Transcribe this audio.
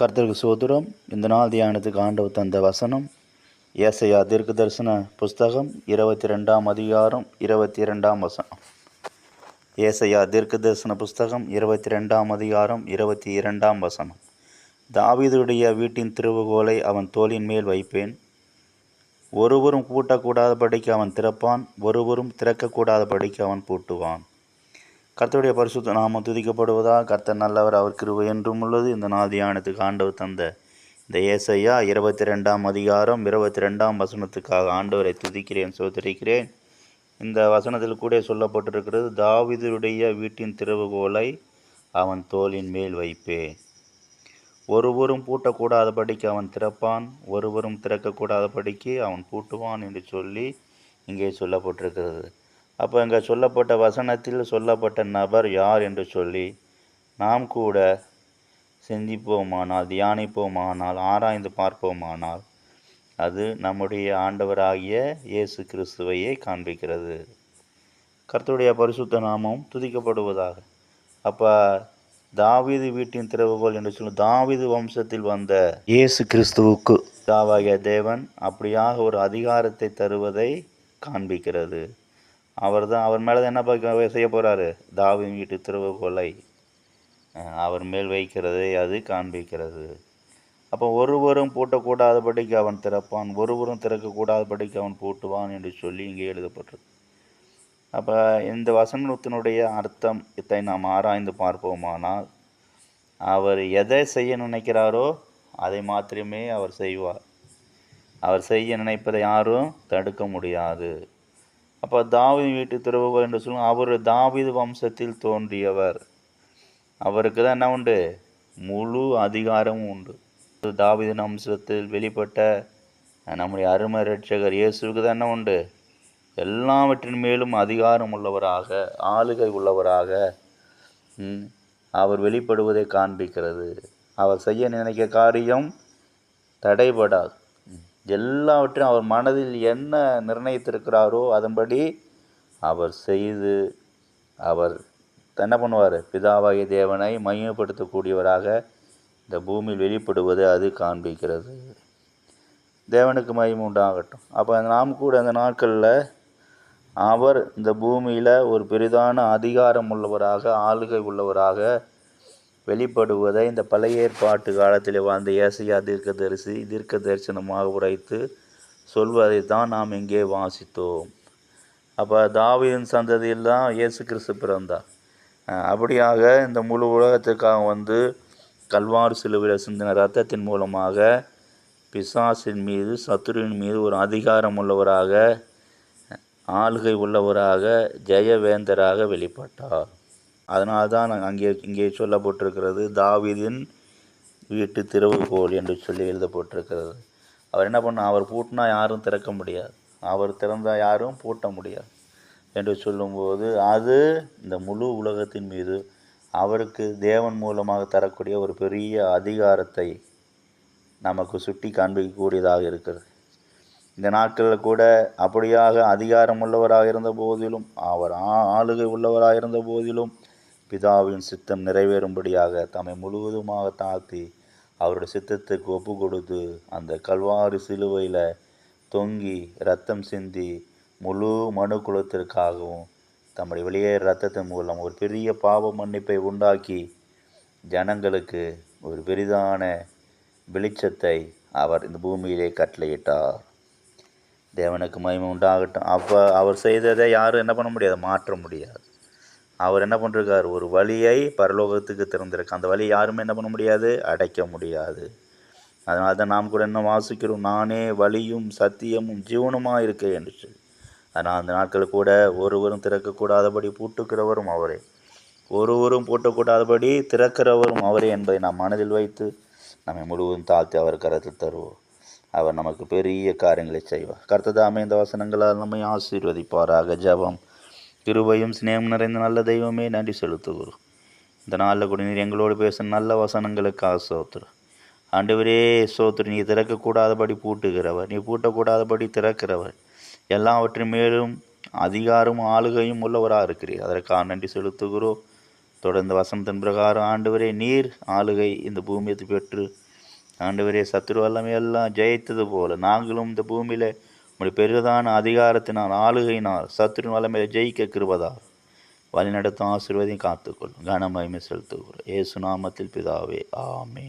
கர்த்தருக்கு சோதரம். இந்த நாள் தியானத்துக்கு ஆண்டவர் தந்த வசனம் ஏசையா தீர்க்க தரிசன புஸ்தகம் இருபத்தி ரெண்டாம் அதிகாரம் இருபத்தி இரண்டாம் வசனம். ஏசையா தீர்க்க தரிசன புஸ்தகம் இருபத்தி ரெண்டாம் அதிகாரம் இருபத்தி இரண்டாம் வசனம். தாவீதுடைய வீட்டின் திருவுகோலை அவன் தோளின் மேல் வைப்பேன். ஒருவரும் பூட்டக்கூடாதபடிக்கு அவன் திறப்பான் ஒருவரும் திறக்கக்கூடாத திறக்கக்கூடாதபடிக்கு அவன் பூட்டுவான். கர்த்தருடைய பரிசுத்த நாமம் துதிக்கப்படுவதா கர்த்தர் நல்லவர் அவர் கிருவை என்றும் உள்ளது. இந்த நாள் தியானத்துக்கு ஆண்டவர் தந்த இந்த ஏசையா இருபத்தி ரெண்டாம் அதிகாரம் இருபத்தி ரெண்டாம் வசனத்துக்காக ஆண்டவரை துதிக்கிறேன் சோதரிக்கிறேன். இந்த வசனத்தில் கூட சொல்லப்பட்டிருக்கிறது தாவிதருடைய வீட்டின் திறவுகோலை அவன் தோளின் மேல் வைப்பேன் ஒருவரும் பூட்டக்கூடாதபடிக்கு அவன் திறப்பான் ஒருவரும் திறக்கக்கூடாதபடிக்கு அவன் பூட்டுவான் என்று சொல்லி இங்கே சொல்லப்பட்டிருக்கிறது. அப்போ இங்கே சொல்லப்பட்ட வசனத்தில் சொல்லப்பட்ட நபர் யார் என்று சொல்லி நாம் கூட சிந்திப்போமானால் தியானிப்போமானால் ஆராய்ந்து பார்ப்போமானால் அது நம்முடைய ஆண்டவராகிய இயேசு கிறிஸ்துவையே காண்பிக்கிறது. கர்த்தருடைய பரிசுத்த நாமம் துதிக்கப்படுவதாக. அப்போ தாவீது வீட்டின் திறவுகோல் என்று சொல்லும் தாவீது வம்சத்தில் வந்த இயேசு கிறிஸ்துவுக்கு தாவாகிய தேவன் அப்படியாக ஒரு அதிகாரத்தை தருவதை காண்பிக்கிறது. அவர் தான் அவர் மேலே என்ன என்னப்பா செய்ய போகிறாரு தாவின் வீட்டு திறவுகோலை அவர் மேல் வைக்கிறதை அது காண்பிக்கிறது. அப்போ ஒருவரும் பூட்டக்கூடாதபடிக்கு அவன் திறப்பான் ஒருவரும் திறக்கக்கூடாதபடிக்கு அவன் பூட்டுவான் என்று சொல்லி இங்கே எழுதப்பட்டிருக்கு. அப்போ இந்த வசனத்தினுடைய அர்த்தம் இத்தை நாம் ஆராய்ந்து பார்ப்போமானால் அவர் எதை செய்ய நினைக்கிறாரோ அதை மாத்திரமே அவர் செய்வார். அவர் செய்ய நினைப்பதை யாரும் தடுக்க முடியாது. அப்போ தாவீது வீட்டு திறவுகோல் என்று சொல்லும் அவர் தாவீது வம்சத்தில் தோன்றியவர். அவருக்கு தான் என்ன உண்டு? முழு அதிகாரமும் உண்டு. தாவீது வம்சத்தில் வெளிப்பட்ட நம்முடைய அருமை ரட்சகர் இயேசுவுக்கு தான் என்ன உண்டு? எல்லாவற்றின் மேலும் அதிகாரம் உள்ளவராக ஆளுகை உள்ளவராக அவர் வெளிப்படுவதை காண்பிக்கிறது. அவர் செய்ய நினைக்க காரியம் தடைபடாது. எல்லாவற்றையும் அவர் மனதில் என்ன நிர்ணயித்திருக்கிறாரோ அதன்படி அவர் செய்து அவர் என்ன பண்ணுவார்? பிதாவாகிய தேவனை மையப்படுத்தக்கூடியவராக இந்த பூமியில் வெளிப்படுவதை அது காண்பிக்கிறது. தேவனுக்கு மையம் உண்டாகட்டும். அப்போ நாம் கூட அந்த நாட்களில் அவர் இந்த பூமியில் ஒரு பெரிதான அதிகாரம் உள்ளவராக ஆளுகை உள்ளவராக வெளிப்படுவதை இந்த பழைய ஏற்பாட்டு காலத்தில் வாழ்ந்த ஏசையா தீர்க்கதரிசி தீர்க்க தரிசனமாக உரைத்து சொல்வதை தான் நாம் இங்கே வாசித்தோம். அப்போ தாவியின் சந்ததியில் தான் இயேசு கிறிஸ்து பிறந்தார். அப்படியாக இந்த முழு உலகத்துக்காக வந்து கல்வார் சிலுவையில் சிந்தின ரத்தத்தின் மூலமாக பிசாசின் மீது சத்துருவின் மீது ஒரு அதிகாரம் உள்ளவராக ஆளுகை உள்ளவராக ஜெயவேந்தராக வெளிப்பட்டார். அதனால் தான் அங்கே இங்கே சொல்லப்பட்டிருக்கிறது தாவிதின் வீட்டு திறவுகோல் என்று சொல்லி எழுதப்பட்டிருக்கிறது. அவர் என்ன பண்ணால் அவர் பூட்டினா யாரும் திறக்க முடியாது. அவர் திறந்தால் யாரும் பூட்ட முடியாது என்று சொல்லும்போது அது இந்த முழு உலகத்தின் மீது அவருக்கு தேவன் மூலமாக தரக்கூடிய ஒரு பெரிய அதிகாரத்தை நமக்கு சுட்டி காண்பிக்கக்கூடியதாக இருக்கிறது. இந்த நாட்களில் கூட அப்படியாக அதிகாரம் உள்ளவராக இருந்த போதிலும் அவர் ஆ- ஆளுகை உள்ளவராக இருந்த போதிலும் பிதாவின் சித்தம் நிறைவேறும்படியாக தம்மை முழுவதுமாக தாழ்த்தி அவருடைய சித்தத்துக்கு ஒப்பு கொடுத்து அந்த கல்வாரி சிலுவையில் தொங்கி ரத்தம் சிந்தி முழு மனு குலத்திற்காகவும் தம்முடைய வெளியேற ரத்தத்தின் மூலம் ஒரு பெரிய பாவ மன்னிப்பை உண்டாக்கி ஜனங்களுக்கு ஒரு பெரிதான வெளிச்சத்தை அவர் இந்த பூமியிலே கட்டளையிட்டார். தேவனுக்கு மகிமை உண்டாகட்டும். அப்போ அவர் செய்ததை யாரும் என்ன பண்ண முடியாது? மாற்ற முடியாது. அவர் என்ன பண்ணிருக்கார்? ஒரு வழியை பரலோகத்துக்கு திறந்திருக்கு அந்த வழியை யாருமே என்ன பண்ண முடியாது? அடைக்க முடியாது. அதனால தான் நாம் கூட என்ன வாசிக்கிறோம்? நானே வழியும் சத்தியமும் ஜீவனமாக இருக்கேன் என்று ஆனால் அந்த நாட்கள் கூட ஒருவரும் திறக்கக்கூடாதபடி பூட்டுக்கிறவரும் அவரே. ஒருவரும் பூட்டக்கூடாதபடி திறக்கிறவரும் அவரே என்பதை நாம் மனதில் வைத்து நம்மை முழுவதும் தாழ்த்தி அவர் கருத்து தருவோம். அவர் நமக்கு பெரிய காரியங்களை செய்வார். கர்த்ததாமே இந்த வசனங்களால் நம்மை ஆசீர்வதிப்பாராக. ஜெபம். கிருபையும் சிநேகம் நிறைந்த நல்ல தெய்வமே நன்றி செலுத்துகிறோம். இந்த நாளில் கூட நீர் எங்களோடு பேசும் நல்ல வசனங்களுக்காக சோத்துரு ஆண்டவரே சோத்துரு நீ திறக்கக்கூடாதபடி பூட்டுகிறவர் நீ பூட்டக்கூடாதபடி திறக்கிறவர். எல்லாவற்றின் மேலும் அதிகாரமும் ஆளுகையும் உள்ளவராக இருக்கிறீர். அதற்காக நன்றி செலுத்துகிறோம். தொடர்ந்து வசனத்தின் பிரகாரம் ஆண்டவரே நீர் ஆளுகை இந்த பூமியை பெற்று ஆண்டவரே சத்துரு வல்லமை எல்லாம் ஜெயித்தது போல நாங்களும் இந்த பூமியில் உடைய பெரிதான அதிகாரத்தினால் ஆளுகையினால் சத்ரு வல்லமையை ஜெயிக்க கிருபதா வழிநடத்தும் ஆசீர்வதையும் காத்துக்கொள்ளும். கனமகிமை செலுத்துகிறோம். ஏசு நாமத்தில் பிதாவே ஆமே